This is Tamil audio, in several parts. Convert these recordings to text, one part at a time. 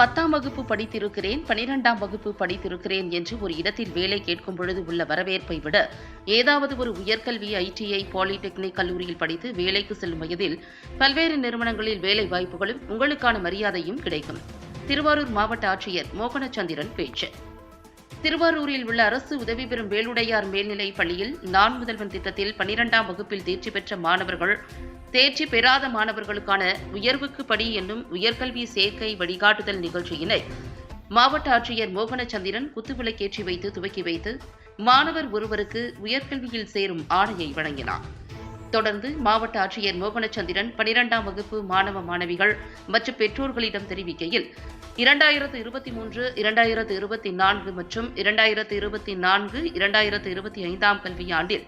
பத்தாம் வகுப்பு படித்திருக்கிறேன் பனிரெண்டாம் வகுப்பு படித்திருக்கிறேன் என்று ஒரு இடத்தில் வேலை கேட்கும் பொழுது உள்ள வரவேற்பை விட ஏதாவது ஒரு உயர்கல்வி ஐடிஐ பாலிடெக்னிக் கல்லூரியில் படித்து வேலைக்கு செல்லும் வயதில் பல்வேறு நிறுவனங்களில் வேலை வாய்ப்புகளும் உங்களுக்கான மரியாதையும் கிடைக்கும். திருவாரூர் மாவட்ட ஆட்சியர் மோகனச்சந்திரன் பேச்சு. திருவாரூரில் உள்ள அரசு உதவி பெறும் வேலுடையார் மேல்நிலைப் பள்ளியில் நான் முதல்வன் திட்டத்தில் பனிரெண்டாம் வகுப்பில் தேர்ச்சி பெற்ற மாணவர்கள் தேர்ச்சி பெறாத மாணவர்களுக்கான உயர்வுக்கு படி என்னும் உயர்கல்வி சேர்க்கை வழிகாட்டுதல் நிகழ்ச்சியினை மாவட்ட ஆட்சியர் மோகனச்சந்திரன் குத்துவிளக்கேற்றி வைத்து துவக்கி வைத்து மாணவர் ஒருவருக்கு உயர்கல்வியில் சேரும் ஆணையை வழங்கினார். தொடர்ந்து மாவட்ட ஆட்சியர் மோகனச்சந்திரன் பனிரெண்டாம் வகுப்பு மாணவ மாணவிகள் மற்றும் பெற்றோர்களிடம் தெரிவிக்கையில் இரண்டாயிரத்து இருபத்தி மூன்று இரண்டாயிரத்து இருபத்தி நான்கு மற்றும் இரண்டாயிரத்து இருபத்தி நான்கு இரண்டாயிரத்து இருபத்தி ஐந்தாம் கல்வியாண்டில்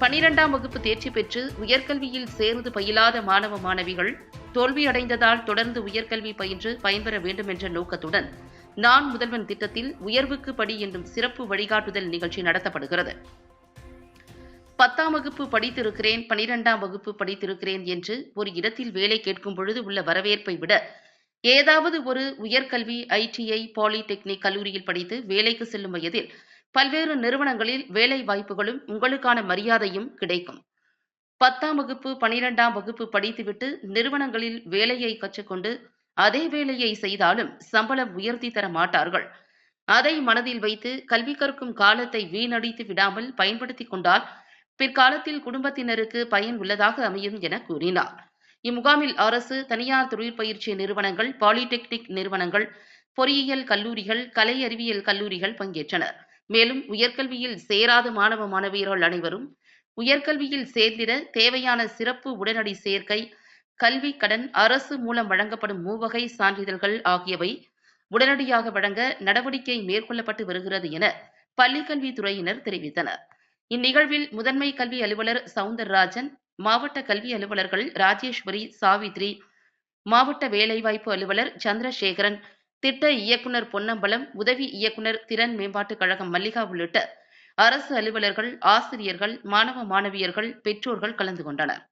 பனிரெண்டாம் வகுப்பு தேர்ச்சி பெற்று உயர்கல்வியில் சேர்ந்து பயிலாத மாணவ மாணவிகள் தோல்வியடைந்ததால் தொடர்ந்து உயர்கல்வி பயின்று பயன்பெற வேண்டும் என்ற நோக்கத்துடன் நான் முதல்வன் திட்டத்தில் உயர்வுக்கு படி என்னும் சிறப்பு வழிகாட்டுதல் நிகழ்ச்சி நடத்தப்படுகிறது. பத்தாம் வகுப்பு படித்திருக்கிறேன் பனிரெண்டாம் வகுப்பு படித்திருக்கிறேன் என்று ஒரு இடத்தில் வேலை கேட்கும் பொழுது உள்ள வரவேற்பை விட ஏதாவது ஒரு உயர்கல்வி ஐடிஐ பாலிடெக்னிக் கல்லூரியில் படித்து வேலைக்கு செல்லும் வயதில் பல்வேறு நிறுவனங்களில் வேலை வாய்ப்புகளும் உங்களுக்கான மரியாதையும் கிடைக்கும். பத்தாம் வகுப்பு பனிரெண்டாம் வகுப்பு படித்துவிட்டு நிறுவனங்களில் வேலையை கற்றுக்கொண்டு அதே வேலையை செய்தாலும் சம்பளம் உயர்த்தி தர மாட்டார்கள். அதை மனதில் வைத்து கல்வி கற்கும் காலத்தை வீணடித்து விடாமல் பயன்படுத்தி கொண்டால் பிற்காலத்தில் குடும்பத்தினருக்கு பயன் உள்ளதாக அமையும் என கூறினார். இம்முகாமில் அரசு தனியார் தொழிற்பயிற்சி நிறுவனங்கள் பாலிடெக்னிக் நிறுவனங்கள் பொறியியல் கல்லூரிகள் கலை அறிவியல் கல்லூரிகள் பங்கேற்றனர். மேலும் உயர்கல்வியில் சேராத மாணவ மாணவியர்கள் அனைவரும் உயர்கல்வியில் சேர்ந்திட தேவையான சிறப்பு உடனடி சேர்க்கை கல்வி கடன் அரசு மூலம் வழங்கப்படும் மூவகை சான்றிதழ்கள் ஆகியவை உடனடியாக வழங்க நடவடிக்கை மேற்கொள்ளப்பட்டு வருகிறது என பள்ளிக்கல்வித்துறையினர் தெரிவித்தனர். இந்நிகழ்வில் முதன்மை கல்வி அலுவலர் சவுந்தரராஜன் மாவட்ட கல்வி அலுவலர்கள் ராஜேஸ்வரி சாவித்ரி மாவட்ட வேலைவாய்ப்பு அலுவலர் சந்திரசேகரன் திட்ட இயக்குனர் பொன்னம்பலம் உதவி இயக்குனர் திறன் மேம்பாட்டுக் கழகம் மல்லிகா உள்ளிட்ட அரசு அலுவலர்கள் ஆசிரியர்கள் மாணவ மாணவியர்கள் பெற்றோர்கள் கலந்து கொண்டனர்.